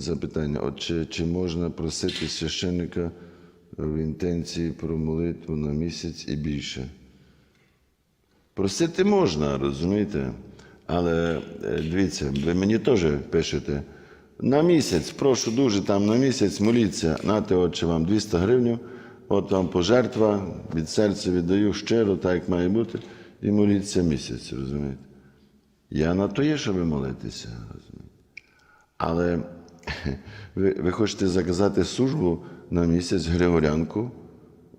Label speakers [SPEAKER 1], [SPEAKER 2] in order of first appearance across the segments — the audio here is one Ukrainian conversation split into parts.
[SPEAKER 1] Запитання: от чи, чи можна просити священника в інтенції про молитву на місяць і більше? Просити можна, розумієте? Але е, дивіться, ви мені теж пишете. На місяць, прошу дуже там на місяць моліться, нате, отче, вам 200 гривень, от вам пожертва, від серця віддаю щиро, так як має бути, і моліться місяць, розумієте? Я на то є, щоб молитися. розумієте? Але ви, ви хочете заказати службу на місяць Григорянку,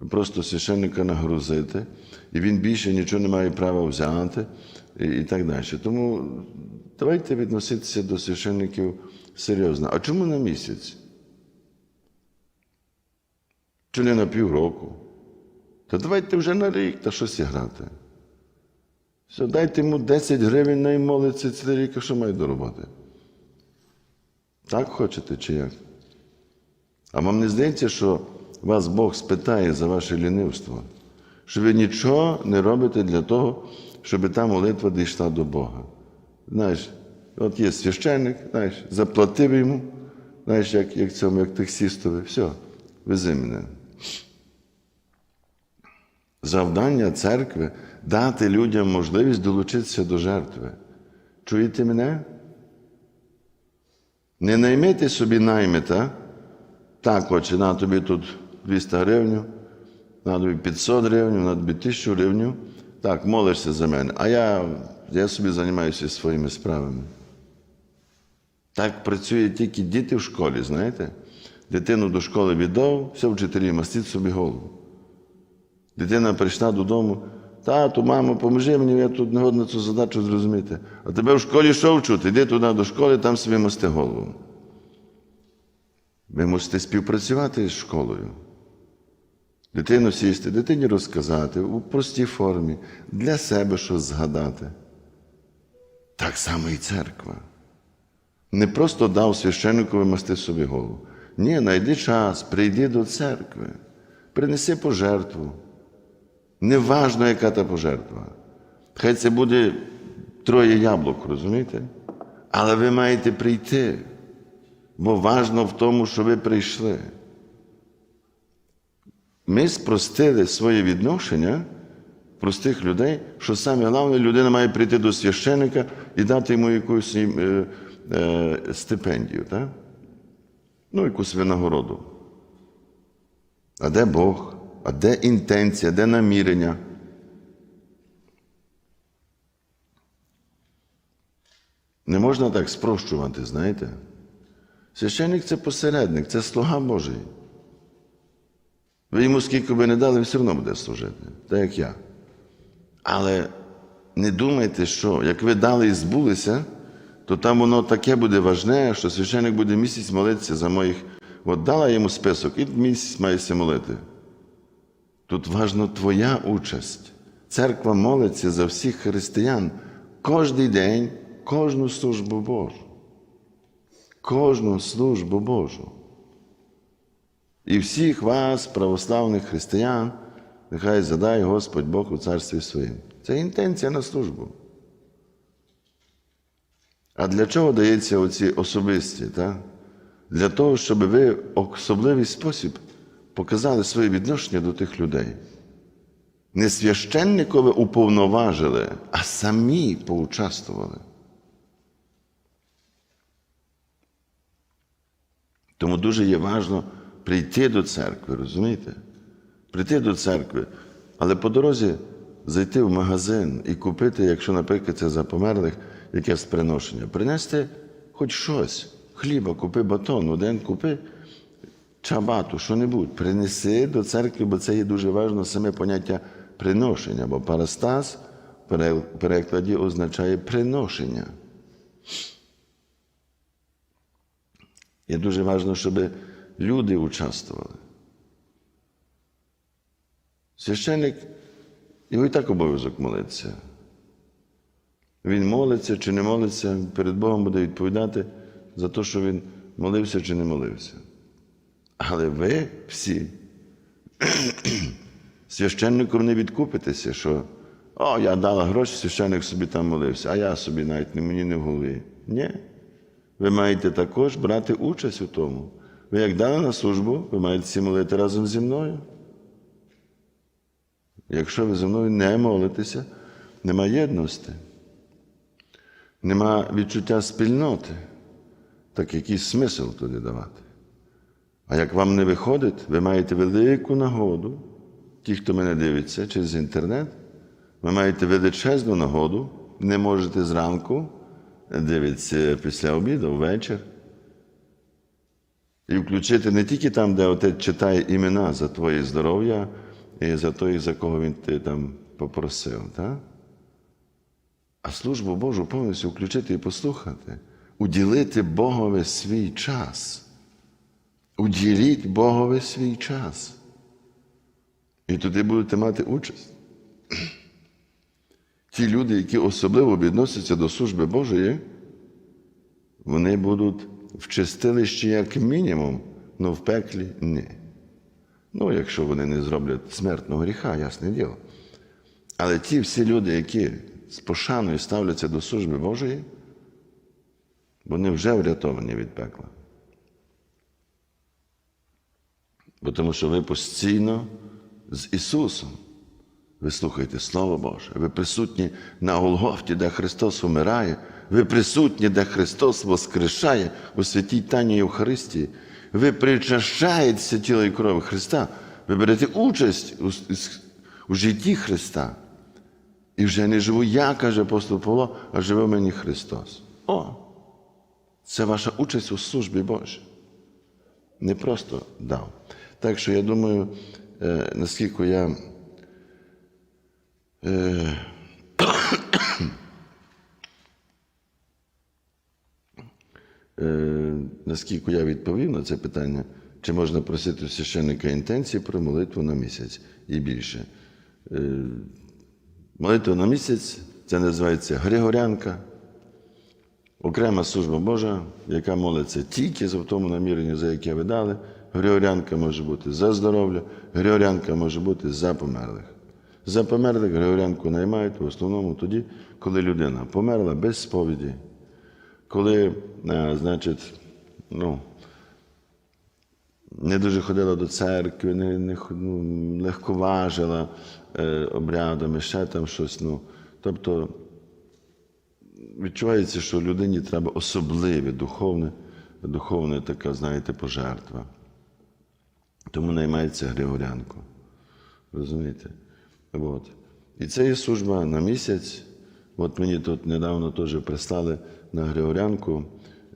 [SPEAKER 1] просто священника нагрузити, і він більше нічого не має права взяти і, і так далі. Тому давайте відноситися до священників серйозно. А чому на місяць? Чи не на півроку? Та давайте вже на рік та щось грати. Все, дайте йому 10 гривень на молиться цілий рік, а що має до роботи. Так хочете чи як? А вам не здається, що вас Бог спитає за ваше лінивство, що ви нічого не робите для того, щоб та молитва дійшла до Бога. Знаєш, от є священник, знаєш, заплатив йому, знаєш, як, як цьому, як таксістові, все, вези мене. Завдання церкви дати людям можливість долучитися до жертви. Чуєте мене? Не наймете собі наймита, так, отче, на тобі тут 200 гривень, на тобі 500 гривень, на тобі 1000 гривень. Так, молишся за мене, а я, я собі займаюся своїми справами. Так працює тільки діти в школі, знаєте? Дитину до школи віддав, все вчителі, мастіть собі голову. Дитина прийшла додому, тату, мамо, поможи мені, я тут не годна цю задачу зрозуміти. А тебе в школі що вчути? Іди туди до школи, там собі масти голову. Ви мусите співпрацювати з школою. Дитину сісти, дитині розказати у простій формі, для себе щось згадати. Так само і церква. Не просто дав священникові масти собі голову. Ні, знайди час, прийди до церкви, принеси пожертву. Неважно, яка та пожертва. Хай це буде троє яблук, розумієте? Але ви маєте прийти, бо важно в тому, що ви прийшли. Ми спростили своє відношення простих людей, що саме головне, людина має прийти до священика і дати йому якусь е, е, стипендію, так? ну, якусь винагороду. А де Бог? А де інтенція, де намірення? Не можна так спрощувати, знаєте? Священник це посередник, це слуга Божий. Ви йому скільки би не дали, він все одно буде служити, так як я. Але не думайте, що як ви дали і збулися, то там воно таке буде важне, що священник буде місяць молитися за моїх. От дала йому список, і місяць маєшся молити. Тут важна твоя участь. Церква молиться за всіх християн кожний день, кожну службу Божу. Кожну службу Божу. І всіх вас, православних християн, нехай задай Господь Бог у царстві своїм. Це інтенція на службу. А для чого дається оці особисті? Так? Для того, щоб ви в особливий спосіб показали своє відношення до тих людей. Не священникове уповноважили, а самі поучаствували. Тому дуже є важливо прийти до церкви, розумієте? Прийти до церкви, але по дорозі зайти в магазин і купити, якщо, наприклад, це за померлих, якесь приношення. Принести хоч щось. Хліба, купи батон, один купи чабату, що-небудь. Принеси до церкви, бо це є дуже важливо саме поняття приношення, бо парастас в перекладі означає приношення. І дуже важливо, щоб люди участвували. Священник, його і так обов'язок молитися. Він молиться чи не молиться, перед Богом буде відповідати за те, що він молився чи не молився. Але ви всі священником не відкупитеся, що о, я дала гроші, священник собі там молився, а я собі навіть не мені не в голові. Ні. ви маєте також брати участь у тому. Ви як дали на службу, ви маєте всі молити разом зі мною. Якщо ви зі мною не молитеся, нема єдності, нема відчуття спільноти, так який смисл туди давати? А як вам не виходить, ви маєте велику нагоду, ті, хто мене дивиться через інтернет, ви маєте величезну нагоду, не можете зранку дивитися після обіду, ввечір. І включити не тільки там, де отець читає імена за твоє здоров'я і за той, за кого він ти там попросив, так? а службу Божу повністю включити і послухати, уділити Богові свій час. Уділіть Богові свій час. І туди будете мати участь. Ті люди, які особливо відносяться до служби Божої, вони будуть в чистилищі як мінімум, але в пеклі ні. Ну, якщо вони не зроблять смертного гріха, ясне діло. Але ті всі люди, які з пошаною ставляться до служби Божої, вони вже врятовані від пекла. Бо тому що ви постійно з Ісусом. Ви слухаєте Слово Боже, ви присутні на Голгофті, де Христос умирає, ви присутні, де Христос воскрешає у святій Тані Євхаристії. Ви причащаєтеся тіла і крові Христа, ви берете участь у, у житті Христа. І вже не живу я, каже апостол Павло, а живе в мені Христос. О! Це ваша участь у службі Божій. Не просто дав. Так що я думаю, е, наскільки я. Е, е, наскільки я відповів на це питання, чи можна просити священника інтенції про молитву на місяць і більше. Е, молитва на місяць це називається Григорянка, окрема служба Божа, яка молиться тільки за в тому наміренні, за яке ви дали. Григорянка може бути за здоров'я, Григорянка може бути за померлих. За померлих Григорянку наймають в основному тоді, коли людина померла без сповіді, коли, е, значить, ну, не дуже ходила до церкви, не, не ну, легковажила е, обрядами, ще там щось. Ну, тобто відчувається, що людині треба особливе духовне, духовне така, знаєте, пожертва. Тому наймається Григорянку. Розумієте? От. І це є служба на місяць. От мені тут недавно теж прислали на Григорянку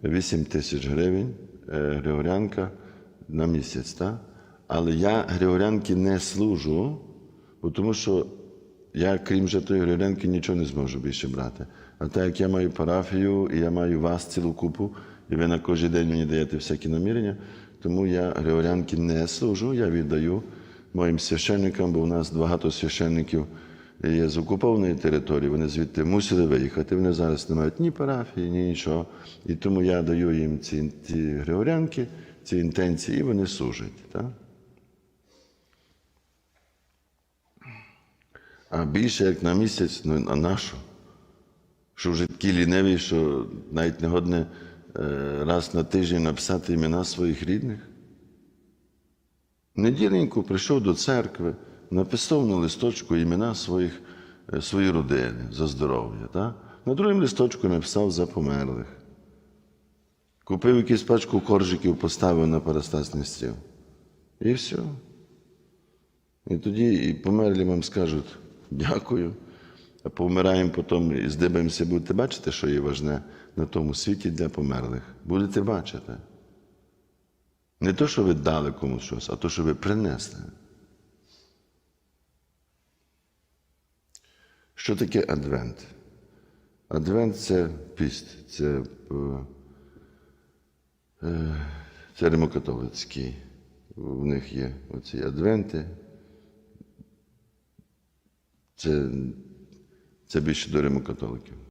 [SPEAKER 1] 8 тисяч гривень е, Григорянка на місяць. Так? Але я Григорянки не служу, тому що я, крім же тої Григорянки, нічого не зможу більше брати. А так як я маю парафію і я маю вас цілу купу, і ви на кожен день мені даєте всякі намірення, тому я Григорянки не служу, я віддаю моїм священникам, бо у нас багато священників є з окупованої території, вони звідти мусили виїхати. Вони зараз не мають ні парафії, ні нічого. І тому я даю їм ці, ці Григорянки, ці інтенції, і вони служать. Так? А більше як на місяць, ну а на що? Що вже такі ліниві, що навіть не годне раз на тиждень написати імена своїх рідних. Неділеньку прийшов до церкви, написав на листочку імена своїх, е, своєї родини за здоров'я. Так? На другому листочку написав за померлих. Купив якусь пачку коржиків, поставив на парастасний стіл. І все. І тоді і померлі вам скажуть дякую, а повмираємо потім і здибаємося, будете бачити, що є важне на тому світі для померлих. Будете бачити. Не то, що ви дали комусь щось, а то, що ви принесли. Що таке адвент? Адвент це піст, це, е, е, це римокатолицький. В них є оці адвенти. Це, це більше до римокатоликів.